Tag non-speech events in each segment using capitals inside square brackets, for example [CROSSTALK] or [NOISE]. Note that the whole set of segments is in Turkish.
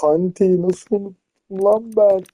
Kanteyi nasıl unuttum lan ben?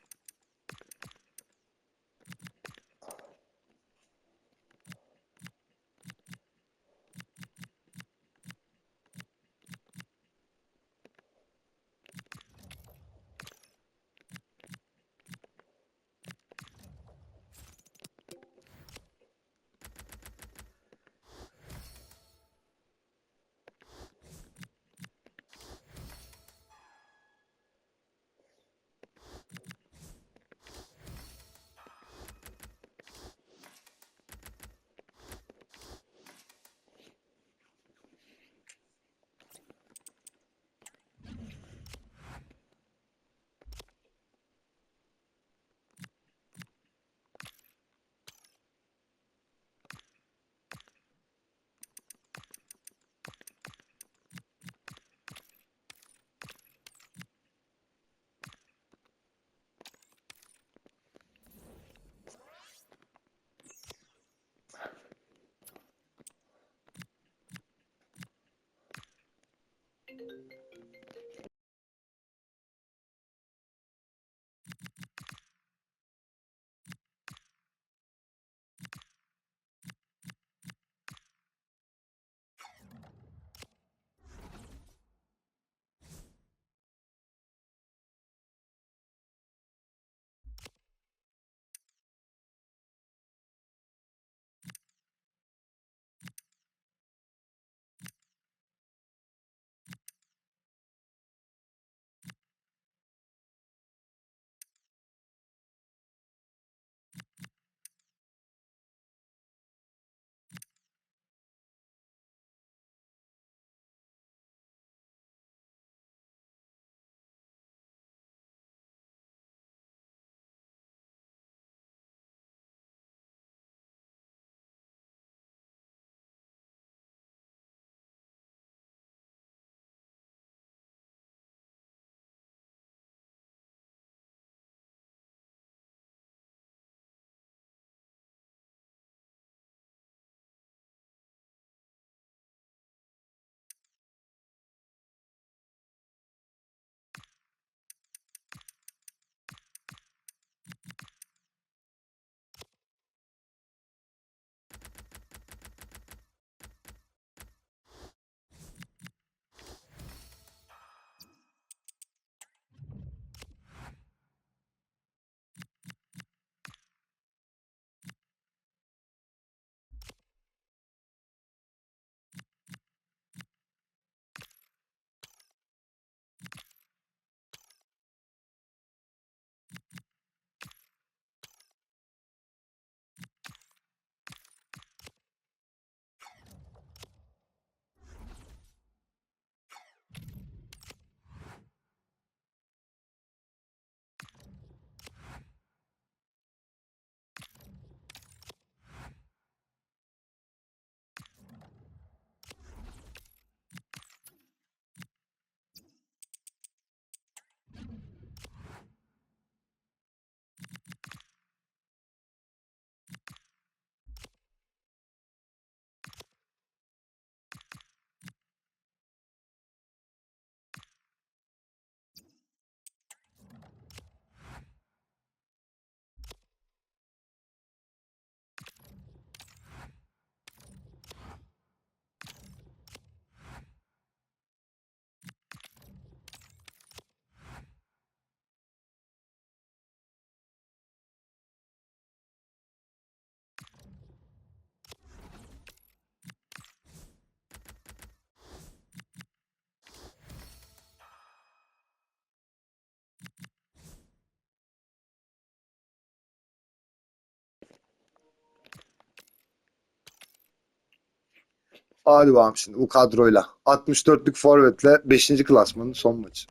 Hadi bakalım şimdi bu kadroyla. 64'lük forvetle 5. klasmanın son maçı.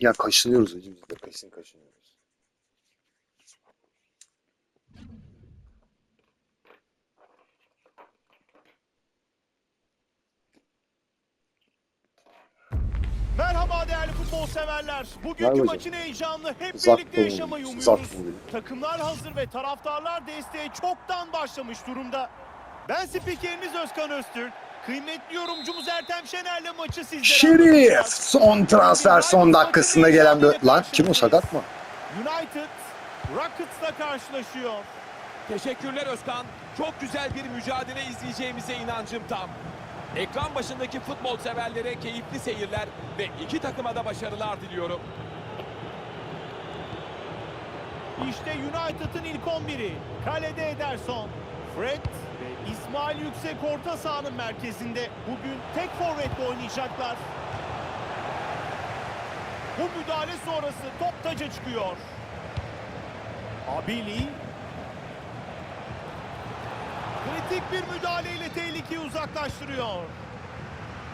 Ya kaşınıyoruz hocam biz de kesin kaşınıyoruz. Futbol severler. Bugünkü maçın heyecanını hep Uzak birlikte yaşamayı umuyoruz. Takımlar hazır ve taraftarlar desteğe çoktan başlamış durumda. Ben spikeriniz Özkan Öztürk. Kıymetli yorumcumuz Ertem Şener'le maçı sizlere Şerif son transfer son dakikasında gelen bir... Lan kim o sakat mı? United Rockets'la karşılaşıyor. Teşekkürler Özkan. Çok güzel bir mücadele izleyeceğimize inancım tam. Ekran başındaki futbol severlere keyifli seyirler ve iki takıma da başarılar diliyorum. İşte United'ın ilk 11'i. Kalede Ederson, Fred ve İsmail Yüksek orta sahanın merkezinde. Bugün tek forvetle oynayacaklar. Bu müdahale sonrası top taca çıkıyor. Abili. Kritik bir müdahaleyle tehlikeyi uzaklaştırıyor.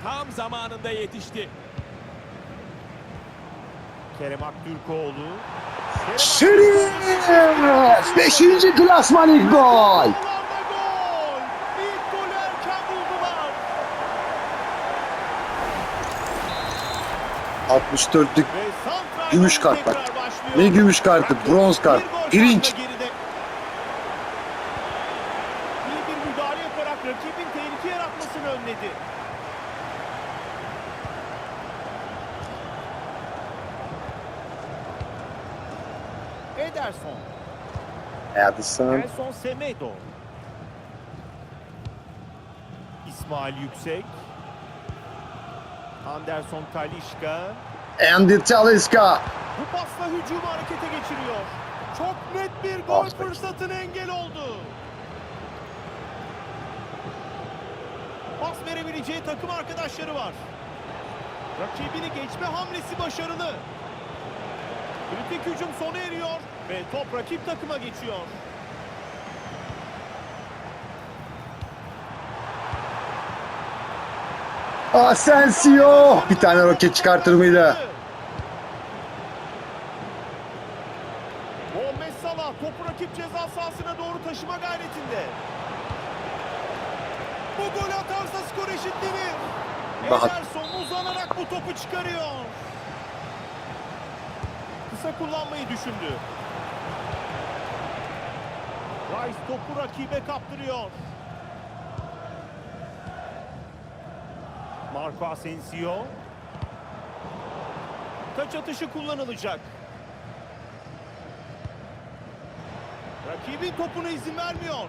Tam zamanında yetişti. Kerem Aktürkoğlu. Kerem Şerif! 5. klasman ilk gol! Kulağında gol! İlk golü erken buldular. 64'lük Ve Santral'dan Gümüş kart bak. Ne gümüş kartı, bronz kart, pirinç. farkla geride. İyi bir müdahale yaparak rakibin tehlike yaratmasını önledi. Ederson. Ederson. Nelson Semedo. İsmail Yüksek. Anderson Talişka. Andy Talisca. Bu pasla hücumu harekete geçiriyor. Çok net bir gol be. fırsatına engel oldu. Pas verebileceği takım arkadaşları var. Rakibini geçme hamlesi başarılı. Kritik hücum sona eriyor ve top rakip takıma geçiyor. Asensio. Bir tane roket çıkartır mıydı? Muhammed Salah topu rakip ceza sahasına doğru taşıma gayretinde. Bu golü atarsa skor. Rahat. Ederson uzanarak bu topu çıkarıyor. Kısa kullanmayı düşündü. Rice topu rakibe kaptırıyor. Marco Asensio. Taç atışı kullanılacak. Rakibin topuna izin vermiyor.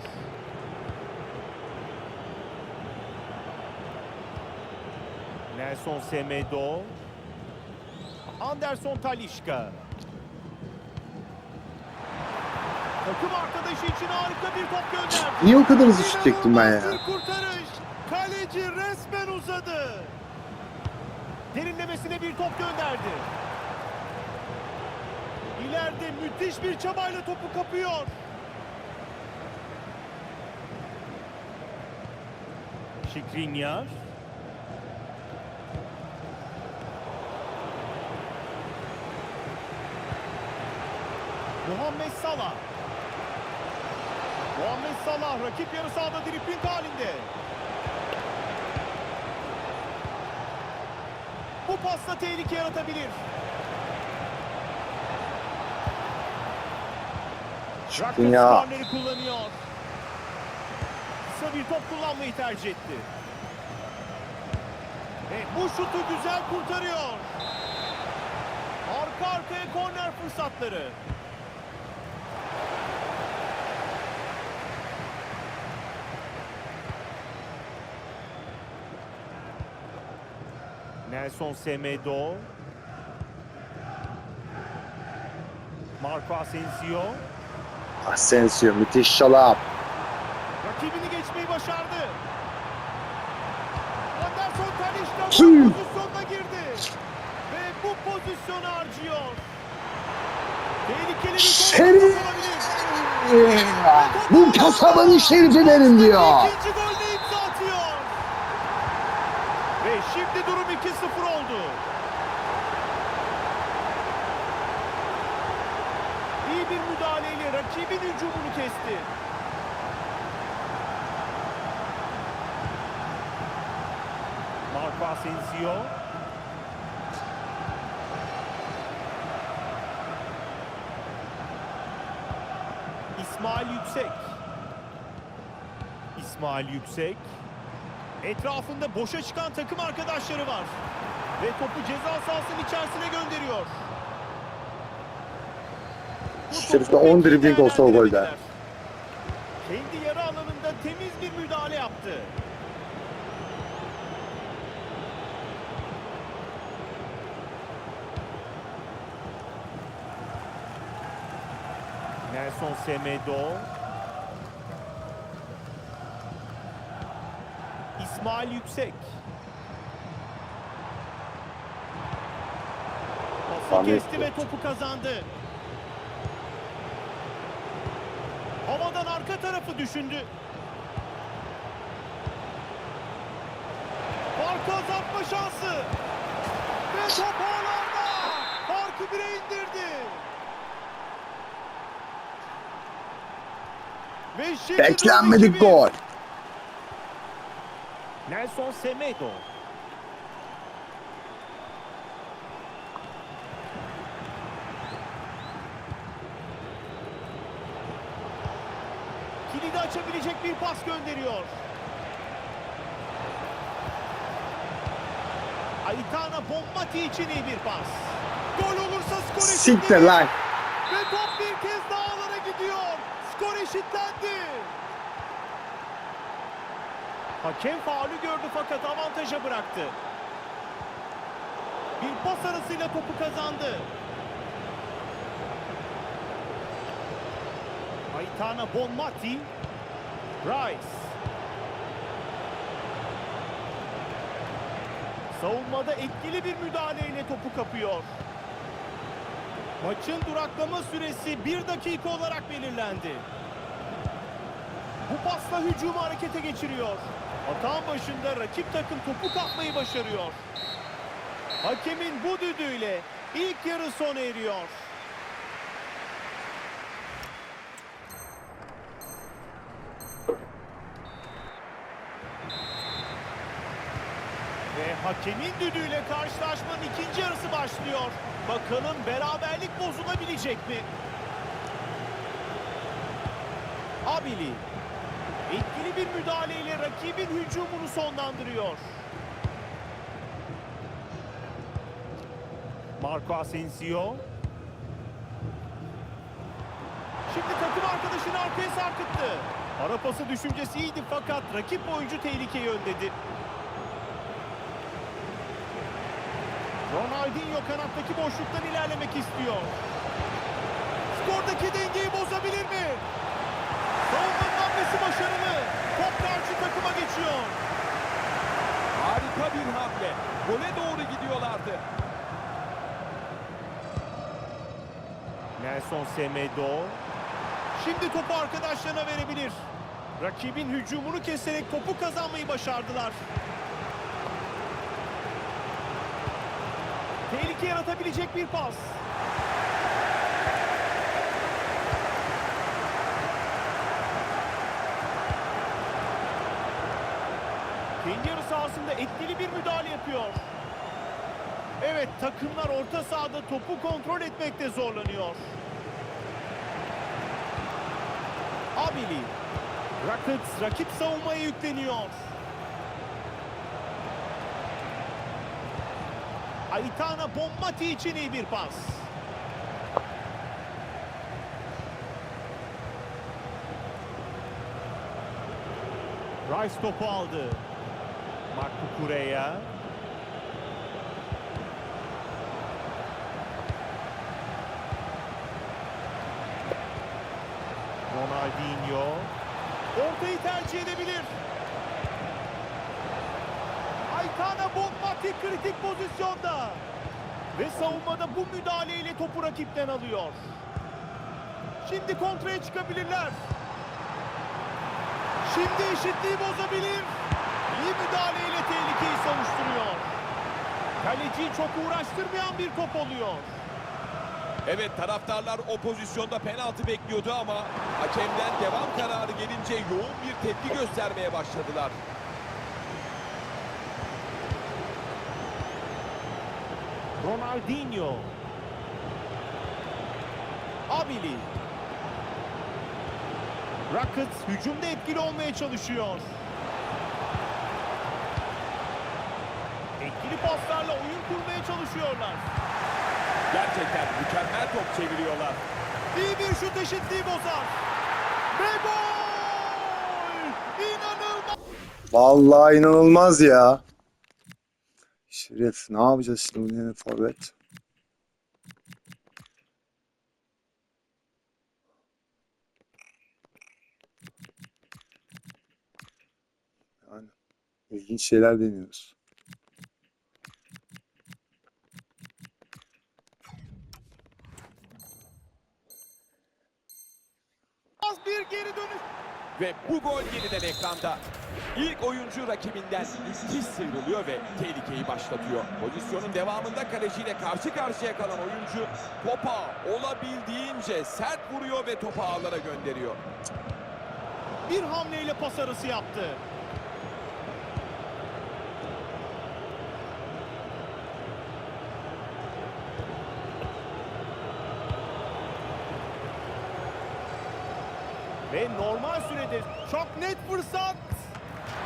Nelson Semedo. Anderson Talişka. Takım arkadaşı için harika bir top gönderdi. Niye o kadar hızlı şut çektim ben ya? Kurtarış. Kaleci resmen uzadı. Derinlemesine bir top gönderdi. İleride müthiş bir çabayla topu kapıyor. Şikrinyar. Muhammed Salah. Muhammed Salah rakip yarı sahada dripling halinde. Bu pasla tehlike yaratabilir. Ya. skorları kullanıyor. Kısa bir top kullanmayı tercih etti. Ve bu şutu güzel kurtarıyor. Arka arkaya korner fırsatları. Nelson Semedo. Marco Asensio. Asensio müthiş çalap. Rakibini geçmeyi başardı. Anderson Talişka pozisyonuna girdi. Ve bu pozisyonu harcıyor. Tehlikeli bir olabilir. Bu kasabanın şerifi benim diyor. İkinci golde şimdi durum 2-0 oldu. İyi bir müdahaleyle rakibin hücumunu kesti. Marco Asensio. İsmail Yüksek. İsmail Yüksek. Etrafında boşa çıkan takım arkadaşları var. Ve topu ceza sahasının içerisine gönderiyor. Pek 10 iyi dribbling olsa o golde. Kendi yarı alanında temiz bir müdahale yaptı. Nelson Semedo. İsmail Yüksek. Pası kesti ve topu kazandı. Havadan arka tarafı düşündü. Farkı azaltma şansı. Ve top ağlarda. Farkı bire indirdi. Ve şimdi Beklenmedik 2-1. gol. Nelson Semedo. Kilidi açabilecek bir pas gönderiyor. Aitana Bombati için iyi bir pas. Gol olursa skor Siktir eşitlenir. lan. Ve top bir kez daha ağlara gidiyor. Skor eşitlendi. Hakem faulü gördü fakat avantaja bıraktı. Bir pas arasıyla topu kazandı. Aitana Bonmati. Rice. Savunmada etkili bir müdahaleyle topu kapıyor. Maçın duraklama süresi 1 dakika olarak belirlendi. Bu pasla hücumu harekete geçiriyor. Atağın başında rakip takım topu kapmayı başarıyor. Hakemin bu düdüğüyle ilk yarı sona eriyor. Ve hakemin düdüğüyle karşılaşmanın ikinci yarısı başlıyor. Bakalım beraberlik bozulabilecek mi? Abili etkili bir müdahaleyle rakibin hücumunu sonlandırıyor. Marco Asensio. Şimdi takım arkadaşını arkaya sarkıttı. Ara pası düşüncesi iyiydi fakat rakip oyuncu tehlikeyi önledi. Ronaldinho kanattaki boşluktan ilerlemek istiyor. Skordaki dengeyi bozabilir mi? Savunmanın hamlesi başarılı. Top karşı takıma geçiyor. Harika bir hamle. Gole doğru gidiyorlardı. Nelson Semedo. Şimdi topu arkadaşlarına verebilir. Rakibin hücumunu keserek topu kazanmayı başardılar. Tehlike yaratabilecek bir pas. Kendi yarı sahasında etkili bir müdahale yapıyor. Evet takımlar orta sahada topu kontrol etmekte zorlanıyor. Abili. Rockets rakip savunmaya yükleniyor. Aitana Bommati için iyi bir pas. Rice topu aldı. Marco Correa. Ronaldinho. Ortayı tercih edebilir. Aytana Bonmati kritik pozisyonda. Ve savunmada bu müdahaleyle topu rakipten alıyor. Şimdi kontraya çıkabilirler. Şimdi eşitliği bozabilir. İyi müdahaleyle tehlikeyi savuşturuyor. Kaleciyi çok uğraştırmayan bir top oluyor. Evet taraftarlar o pozisyonda penaltı bekliyordu ama hakemden devam kararı gelince yoğun bir tepki göstermeye başladılar. Ronaldinho. Abili. Rockets hücumda etkili olmaya çalışıyor. Etkili paslarla oyun kurmaya çalışıyorlar. Gerçekten mükemmel top çeviriyorlar. İyi bir şut eşitliği bozar. Ve gol! İnanılmaz! Vallahi inanılmaz ya. Şeref ne yapacağız şimdi bu yeni forvet? Yani ilginç şeyler deniyoruz. Bir geri dönüş. Ve bu gol yeniden ekranda. İlk oyuncu rakibinden müthiş sıyrılıyor ve tehlikeyi başlatıyor. Pozisyonun devamında kaleciyle karşı karşıya kalan oyuncu topa olabildiğince sert vuruyor ve topu ağlara gönderiyor. Bir hamleyle pas arası yaptı. Ve normal sürede çok net fırsat.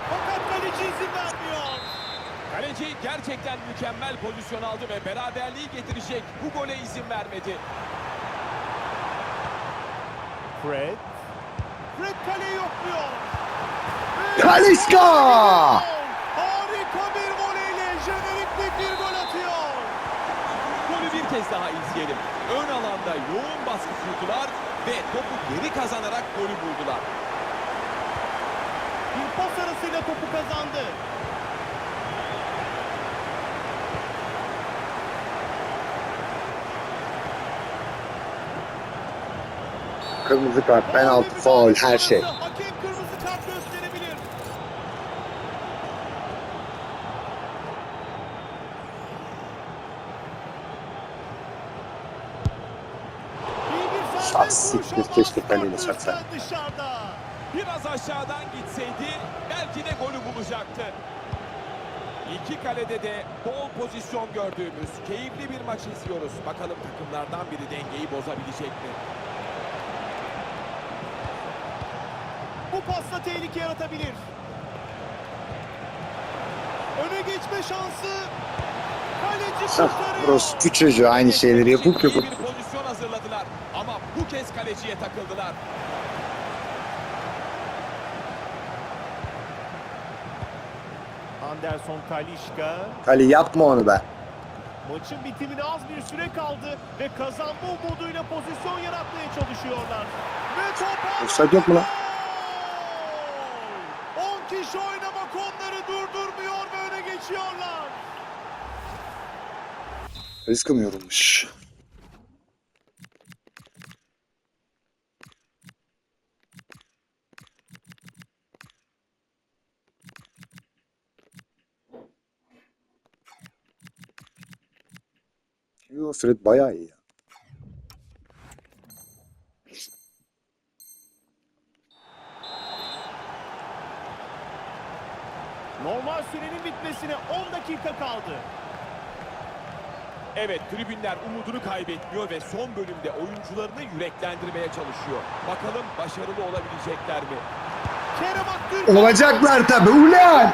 Fakat kaleci izin vermiyor. Kaleci gerçekten mükemmel pozisyon aldı ve beraberliği getirecek bu gole izin vermedi. Fred. Fred kaleyi yokluyor. Talisca! Harika bir voleyle jenerikli bir gol atıyor. Golü bir kez daha izleyelim. Ön alanda yoğun baskı kurdular ve topu geri kazanarak golü buldular. Bir pas arasıyla topu kazandı. Kırmızı kart, penaltı, Faul her şey. sonrası Hakem kırmızı kart gösterebilir. İyi bir serbest Ah, vuruş siktir, ama keşke kaleyle Sporting çaksa. Dışarıda. Biraz aşağıdan gitseydi belki de golü bulacaktı. İki kalede de bol pozisyon gördüğümüz keyifli bir maç izliyoruz. Bakalım takımlardan biri dengeyi bozabilecek mi? Bu pasla tehlike yaratabilir. Öne geçme şansı. Kaleci kurtarıyor. Çocuğu aynı şeyleri yapıp yapıp. bir pozisyon hazırladılar ama bu kez kaleciye takıldılar. Anderson Talişka Ali yapma onu be. maçın bitimine az bir süre kaldı ve kazanma umuduyla pozisyon yaratmaya çalışıyorlar. Ve top Offside yok mu lan? Gol! 10 kişi oynamak onları durdurmuyor ve öne geçiyorlar. Rızkım yorulmuş. Yo Fred bayağı iyi ya. Normal sürenin bitmesine 10 dakika kaldı. Evet tribünler umudunu kaybetmiyor ve son bölümde oyuncularını yüreklendirmeye çalışıyor. Bakalım başarılı olabilecekler mi? Kerem Aktürkoğlu Olacaklar tabi ulan.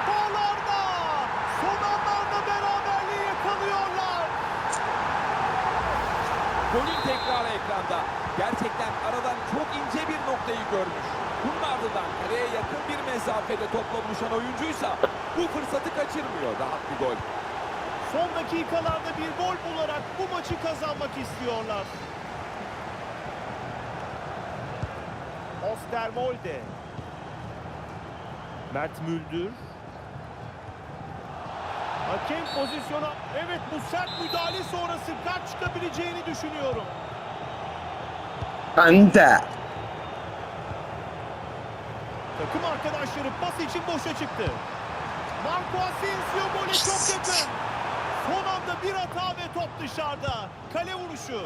Noktayı görmüş. Bunun ardından kaleye yakın bir mesafede topla buluşan oyuncuysa bu fırsatı kaçırmıyor. Rahat bir gol. Son dakikalarda bir gol bularak bu maçı kazanmak istiyorlar. Osterwolde. Mert Müldür. Hakem pozisyona evet bu sert müdahale sonrası kart çıkabileceğini düşünüyorum. Ben de. Takım arkadaşları pas için boşa çıktı. Marco Asensio gole çok yakın. Son anda bir hata ve top dışarıda. Kale vuruşu.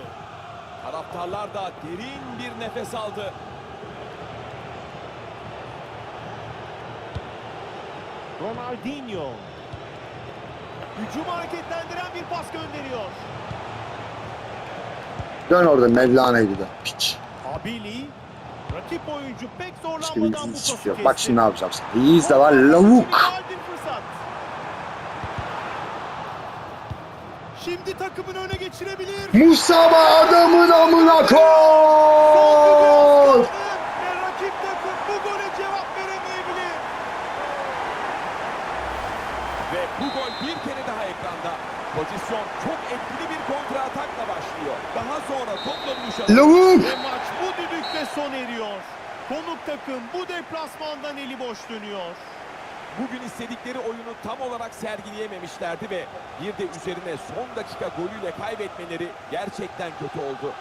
Taraftarlar da derin bir nefes aldı. Ronaldinho. Hücumu hareketlendiren bir pas gönderiyor. Dön orada Mevlana'yı da. Piç. Abili. Rakip oyuncu pek bir zorlanmadan bu pası çıkıyor. kesti. Bak şimdi ne yapacağım sana. İyi izle var lavuk. İdeal bir fırsat. Şimdi takımın öne geçirebilir. Musaba adamın amına koy. Ve rakip takım bu gole cevap veremeyebilir. Ve bu gol bir kere daha ekranda. Pozisyon çok etkili bir kontra atakla başlıyor. Daha sonra topla buluşan Lavuk. Ve maç son eriyor. Konuk takım bu deplasmandan eli boş dönüyor. Bugün istedikleri oyunu tam olarak sergileyememişlerdi ve bir de üzerine son dakika golüyle kaybetmeleri gerçekten kötü oldu.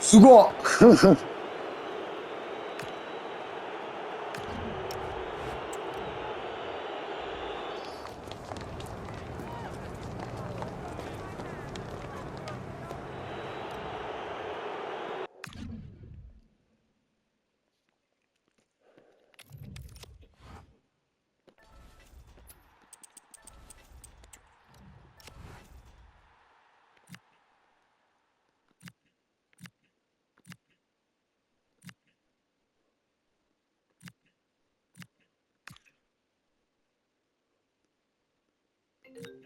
Sugo. [LAUGHS] it. [LAUGHS]